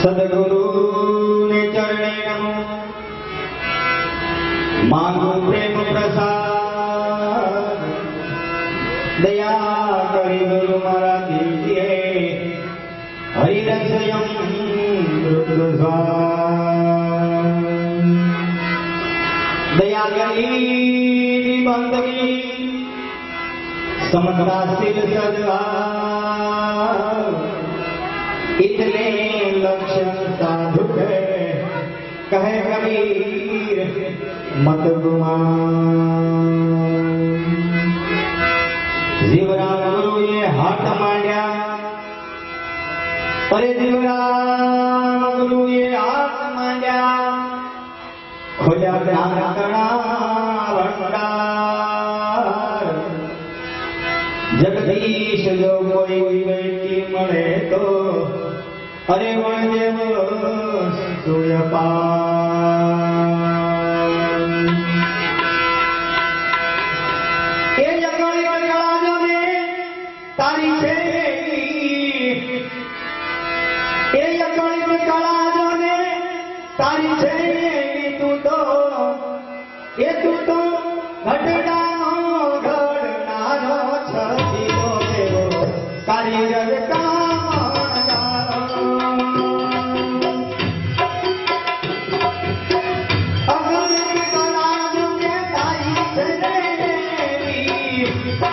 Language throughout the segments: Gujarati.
सदगुरून् चरण नमो। मागो प्रेम प्रसाद। दया करि गुरु मारा दिव्ये हरिरसयं दया करी बंदगी समता सिर सदवा इतने लक्षण साधु है कहे कबीर मत गुमान जीवराम गुरु ये हाथ मांड्या अरे जीवराम गुरु ये हाथ मांड्या ખોલ્યા જ્ઞાન કણા ભંડાર જગદીશ જો કોઈ વિવેકી મળે તો અરે વણદેવ સુયપા એ જગણી કળાજો ને તારી છે એ જગણી કળાજો ને તારી છે તું તો એ તું તો ઘટડાનો Bye.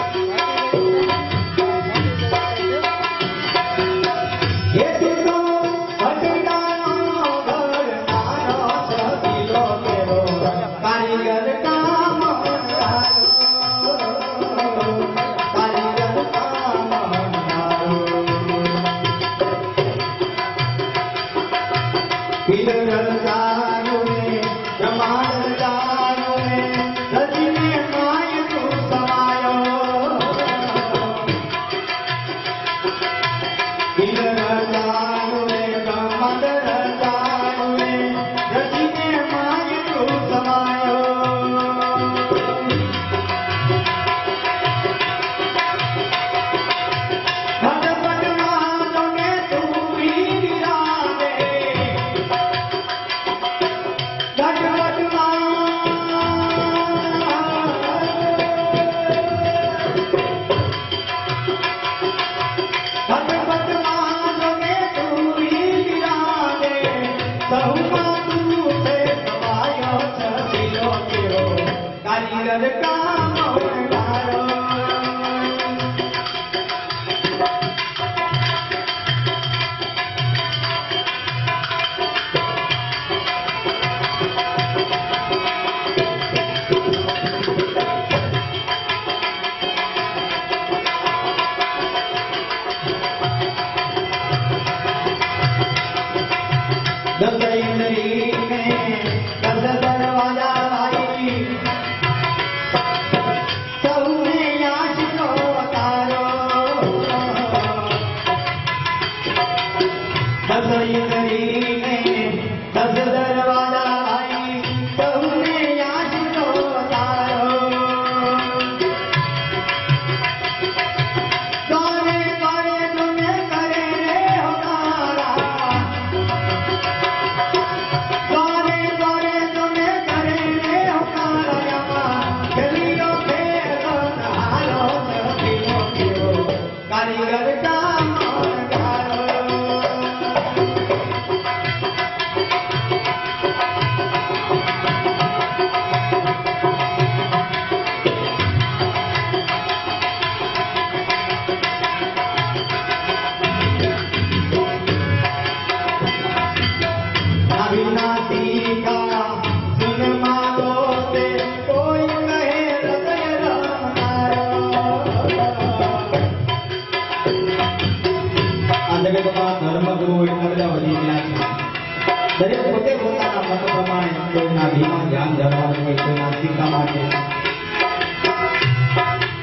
મત પ્રમાણે કોઈના ધીમા ધ્યાન ધરવાનું હોય કોઈના ટીકા માટે.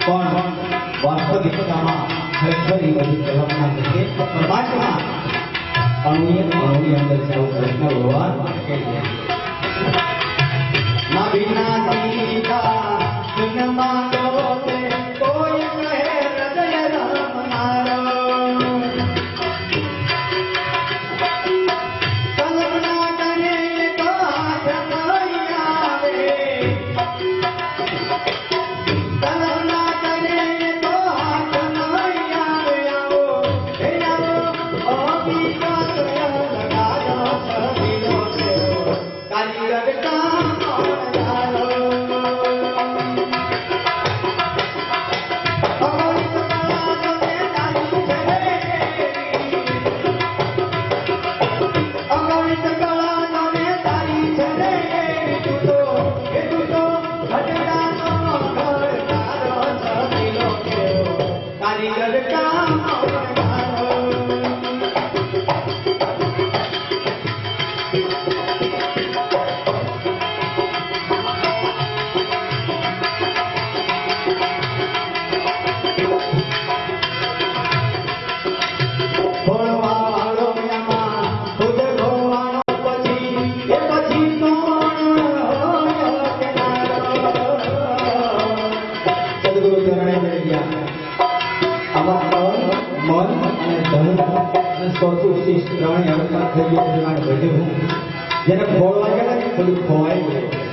પણ વાસ્તવિકતામાં ખરેખર એ બધી કલ્પના છે. પરમાત્મા અણુએ અણુની અંદર સૌ કૃષ્ણ ભગવાન ના વિના Thank you. મન અને ધન અને સ્વતું શિષ્ટ ત્રણે અવતાર થઈ ગયું ભજવું જેને ખોળવા ગયા ને થોડું ખોવાઈ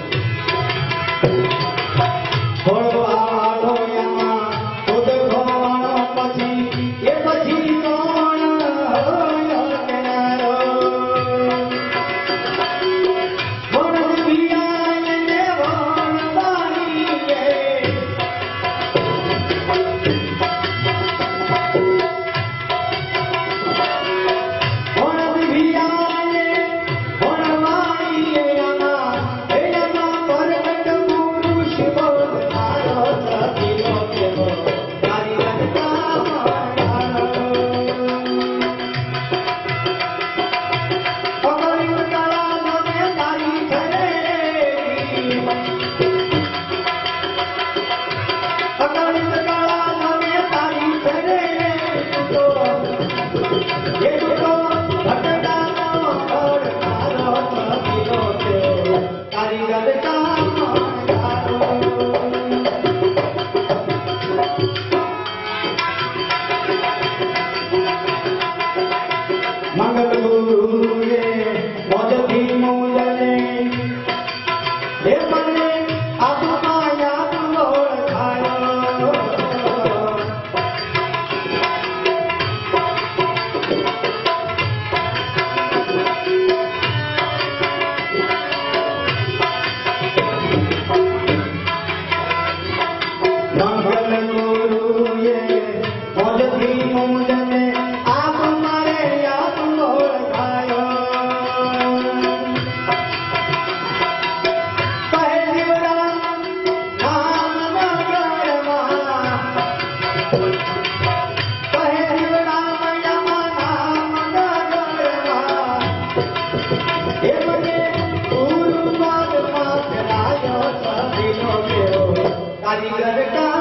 कारीगर का